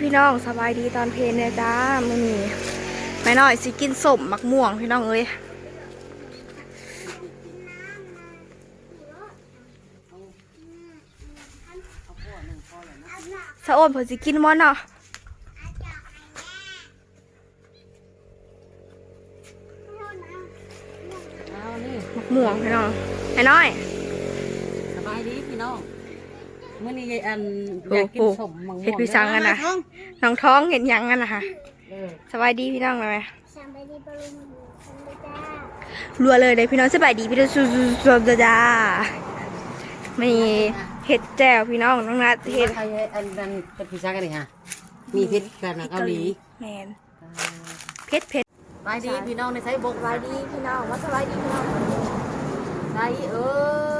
พี่น้องสบายดีตอนเพลนเนี่ยจ้ามื้อนี้แม่น้อยสิกินสมมักม่วงพี่น้องเอ้ยสะโอนเพิ่นสิกินบ่เนาะเอานี่มักม่วงพี่น้องแม่น้อยสบายดีพี่น้อง มื่อนี้อันโอ้อยากกินโหสมมังม่วงเฮ็ดพี่สังกันนะท้องน้องท้องเห็นหยังกันนะคะเออสบายดีพี่น้องเลยไหมสบายดีปะลุงสบายจ้ารัวเลยเลยพี่น้องสบายดีพี่น้องสุดๆจ้ามีเห็ดแจ่วพี่น้องน้องนัดเฮ็เห็ดดใครอันนั้นเป็นพี่สังกันนี่ฮะมีพริษกันนะเกาหลีแมนเผ็ดเผ็ดสบายดีพี่น้องในไซบกสบายดีพี่น้องว่าสบายดีพี่น้องไซเออ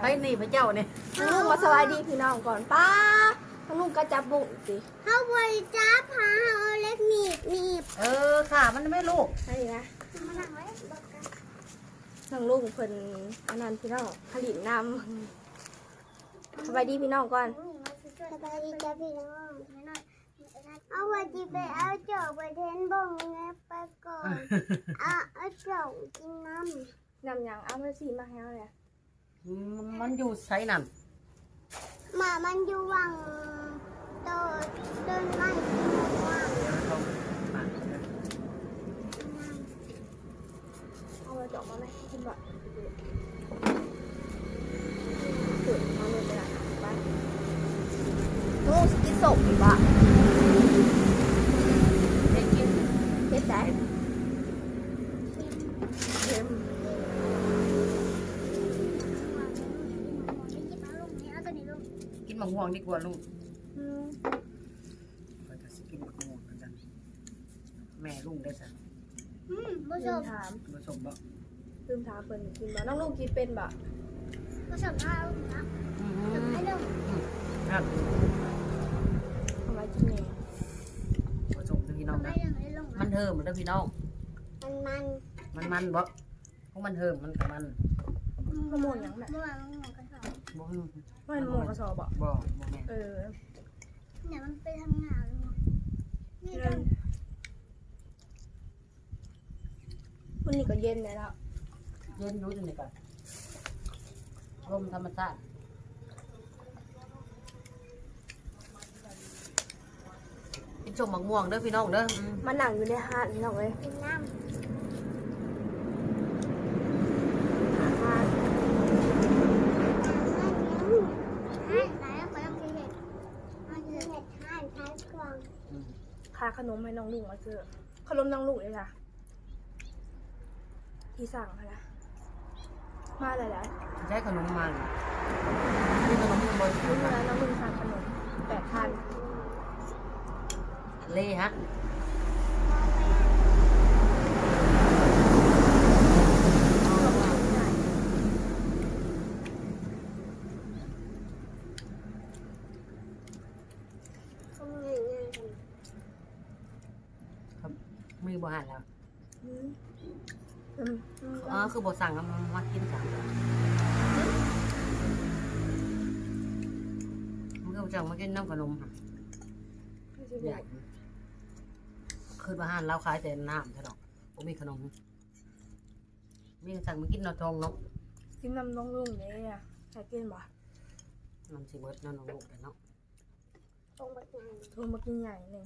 ไปนี่พระเจ้าเนี่ยน้องลุงมาสบายดีพี่น้องก่อนป้าน้องลุงก็จับบุ้งสิเขาบริจ้าพาเอาเล็กหนีบหนีบเออค่ะมันไม่ลูกนี่นะมาหนังไว้บอกกันน้องลุงเพิ่นอันนั้นพี่น้องผลิตน้ำสบายดีพี่น้องก่อนสบายดีจ้าพี่น้องเอาวันที่ไปเอาจอกไปเทนบ่งไงไปก่อนเอาเอาจอกกินน้น้ำหยังเอามาสีมาให้เอาเลย มันอยู่ไซนั่นหมามันอยู่วังโตต้นไม้ที่มันว่างเอามาจาะมาไหมกินบ่สุดเอาเลยไปละไปลุงสกินศพอีกบ่ได้กิน เฮ็ดได้เค็ม กิ นมะม่วงดีกว่าลูกอืมไปก็สิกินมะม่วงกันจังแม่ลุงได้สั่งอืมผู้ชลืมมถามผสมบ่ลืมถามเพิ่นกินบ่น้องลุงกินเป็นบ่ผู้ชมถ้าลูกนะอืมให้ลูกครับเอาไว้กินเองผสมเด้อพี่น้องให้นะลูกให้ลูกมันเทิมเด้อพี่น้อง มันมันมันมันบ่พวกมันเทิมมันกับมัน ขโมยหยังแหละเมื่อวานมันหมดกระสอบบ่มัน หมูกระสอบบ่บ่บ่แม่นเออเนี่ยมันไปทำงานเลยนี่เรื่องวันนี้ก็เย็นแล้วเย็นรู้จังได๋ก่อนลมธรรมชาติกินชมมะม่วงเด้อพี่น้องเด้ออืม มานั่งอยู่ในห้างนี่น้องเอ้ย กินน้ำ ห้าง ให้ไหนก็ต้องกินเห็ดมันคือเห็ดท่านท้ายกล่อง อืม ค่าขนมให้น้องลุงมาซื้อขนมน้องลุงเลยค่ะที่สั่งค่ะนะมาหลายใช้ขนมมันนี่ขนมมันบ่ๆรุ่นนั้นน้องลุงสั่งขนมแปดพันเล่ฮะ ก็ง่ายง่ายกัน ครับ มือบ่หันแล้วอืมอืมอืมอ๋อคือบ่สั่งเอามามากินสั่งมันก็จังมากินน้ำขนมค่ะไม่ใช่ใหญ่คือบ่หันเราขายแต่น้ำใช่หรอกบ่มีขนมมีสั่งมากินเนาะทองเนาะกินน้ำน้องลุงเนี่ยใส่กินบ่มันสิเบิดเนาะน้องลูกแต่เนาะตรงแบบไหนโทรมากินใหญ่หนึ่ง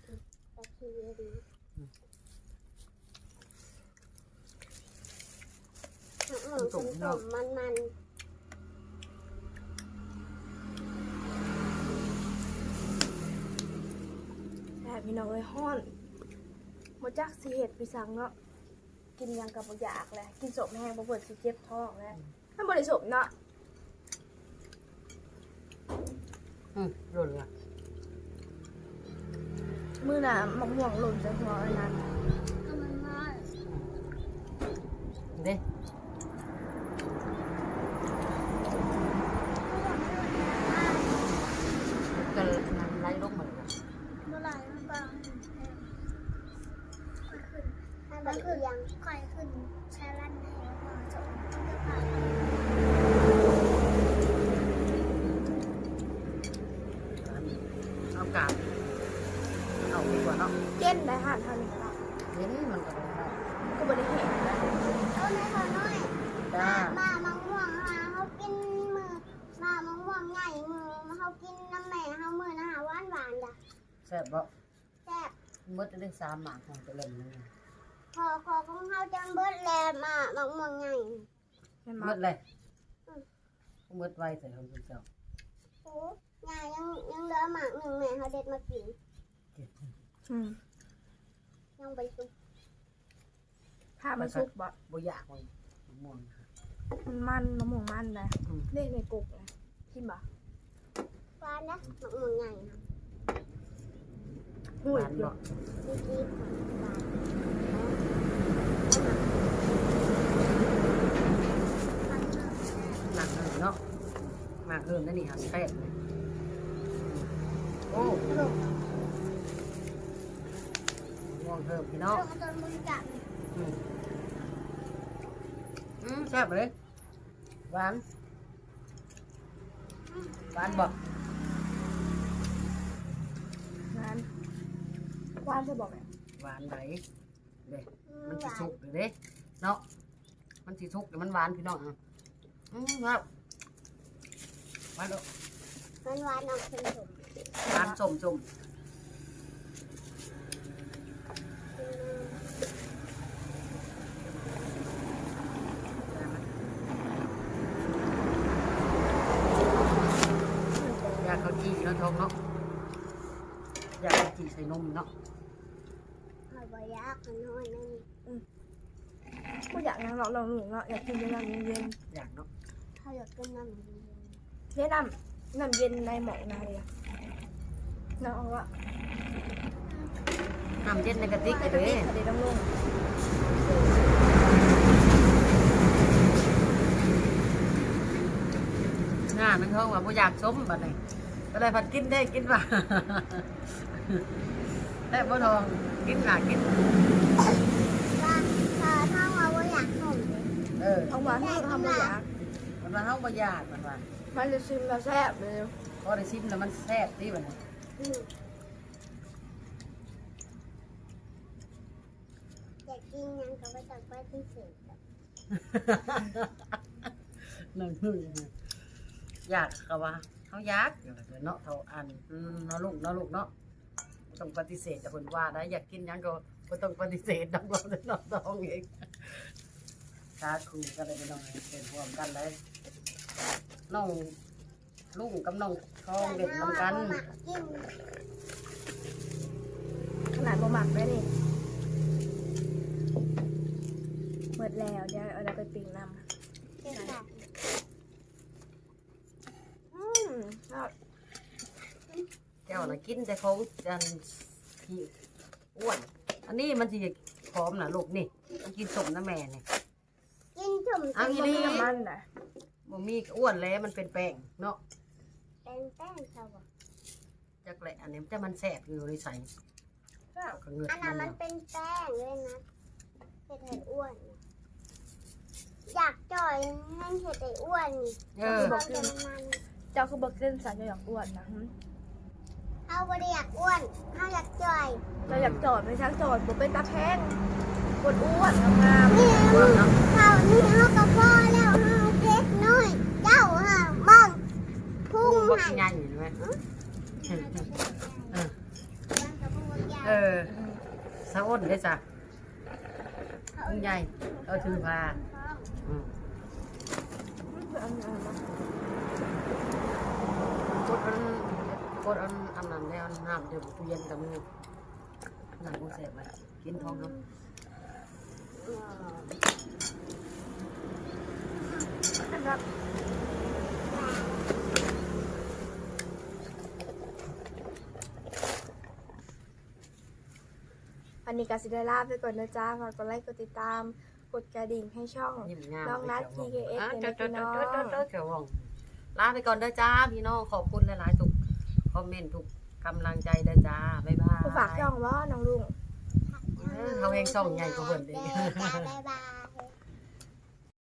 แต่คือดีห มูสมสมมันมันแต่พี่น้องเลยห้อนมาจักสิเห็ดพี่สังเนาะ กินยังกับบ่อยากเลยกินสมแห้งบ่เปิดสิเจ็บท้องแล้วถ้าบ่ได้สมเนาะ อืมร่นละ มื้อน่ะมะม่วงหล่นใส่หัวอันนั้นก็มันมากเด้ก็นั่นไล่ลงมาเลย เมื่อไหร่มันก็มันขึ้นยังค่อยขึ้นแช่ลั่นให้มาจบ นได้ห่านเท่านี้ก็เห็นมันก็ได้ก็บ่ได้เห็นนะเอาในขอน้อยจ้ามามะม่วงหาเขากินมือมามะม่วงใหญ่มือเขากินน้ำแม่เขามือนะหาหวานหวานจ้ะแซ่บบ่แซ่บมดได้สามหมากของตัวเล่นนึงขอขอของเขาจังเบิดแลมามะม่วงใหญ่เห็นมบ่ดเลยมดไว้แต่ของเจ้าโอ้ใหญ่ยังยังเหลือหมากหนึ่งแม่เขาเด็ดมากินอืม ยังไปซุปถ้ามันสุกบ่บ่อยากมันม่วงมันมันมะม่วงมันนะอืมเลขในกุกนะกินบ่หวานนะมะม่วงใหญ่นะหูหยวานอยู่บ่ดีๆหวานหนักเลยเนาะหนักเกินนั่นนี่ฮะแซ่บเลยโอ้ม่ว งเพิ่มพี่น้องเรื่องต้นมือจับอืมอืมแซ่บเลยหวานหวานบ่นั้นวานจะบอกไงหวานไหนเด้มัมันนสิหวาสุนกเลยเด้เนาะมันสิสุกแต่มันหวานพี่น้องอะอืมครับหวานเด้อมันหวานออกเค็มหวานส้มส้มอ ยากเขาจีเนาะทองเนาะอยากเขาจีใส่นมเนาะๆหอยบอยากมันน้อยนั่นก็อยากนั่งเราเราหนูเนาะอยากกินน้ำเย็นอยากเนาะถ้าอยากกินน้ำเย็นๆเย็นน้ำน้ำเย็นในหมอกนาเลยอะน้องเอาว่า น้ำเย็นในกระติกไอ้เลตัวยนี้เดี๋ยวต้องลงงานมันเขาว่าบ่อยากส้มบัดนี้ก็เลยผัดกินได้กินว่าแต่บ่ทองกินหนากินว่าถ้าถ้าว่าบ่อยากนมเลยเออท้องหวานที่ทำไม่อยากมันว่าเฮาบ่อยากมันว่ามันจะชิมแล้วแซ่บเลยพอได้ชิมแล้วมันแซ่บดีบัดนี้ อืมอยา กินหยังก็ไปตักไปที่เศษนั่นคืออยากก็ว่าเฮาอยากเนาะเท่าอันอืมเนาะลูกเนาะลูกเนาะบ่ต้องปฏิเสธแต่เพิ่นว่าได้อยากกินหยังก็บ่ต้องปฏิเสธดอกว่าน้องน้องเองสาคูก็ได้เป็นน้องเป็นร่วมกันเลยน้องลุงกับน้องทองเด็ดนำกันแต่ถ้าว่าบ่มักกิน ขนาดบ่หมักเลยนี่หมดแล้วเดี๋ยวเอาเราไปปิ้งน้ำ เด็ดขาด อืมชอบ เจ้าน่ะกิน แต่ของจันขี้อ้วน อันนี้มันสิพร้อมน่ะลูกนี่มันกินสมนะแม่นี่กินจุ่มเอาอีมันหลีมีน้ำมันนะบ่มีอ้วนแล้วมันเป็นแป้งเนาะเป็นแป้งเขาบอกจักแหละอันนี้มันจะมันแซ่บอยู่ในใส่ชอบก็เงือกอันมันั้นนมันเนาะเป็นแป้งเลยนะเห็ดให้อ้วนนะอยากจ่อยให้เห็ดให้อ้วนนี่เออเขาจะมันเจ้าคือบอกเส้นสายจะอยากอ้วนนะหึเขาไม่ได้อยากอ้วนเขาอยากจ่อยเราอยากจอดไม่ช่างจอดบอกเป็นตาแพงกดอ้วนงามนี่อ้วนเนาะเขานี่เขาก็พอแล้วเขาเล็กน้อยเจ้าฮะบ้างพุ่พุงงบ่หันใหญ่เห็นไหมเออสะอ้นได้จ้ะพุงใหญ่เอาถือพาอืมๆอันนั้นนะกดอันกดอัน อันนั้นแล้วน้ำเดี๋ยวตู้เย็นกับมือน้ำบ่แซ่บไว้กินท้องเนาะนะครับอันนี้ก็สิได้ลาไปก่อนนะจ๊ะฝากกดไลค์กดติดตาม กดกระดิ่งให้ช่องยิ้มงามน้องนัท TKS อะเลยนะเจ้าพี่น้องเจ้าเจ้าเจ้าเจ้าว่องลาไปก่อนเด้อจ้าพี่น้องขอบคุณหลายๆทุกคอมเมนต์ทุก กำลังใจเด้อจ้า บ๊ายบายผู้ฝากช่องว่าน้องลุง เออเขาเองช่องใหญ่กว่าเพิ่นเด้ จ้าบ๊ายบาย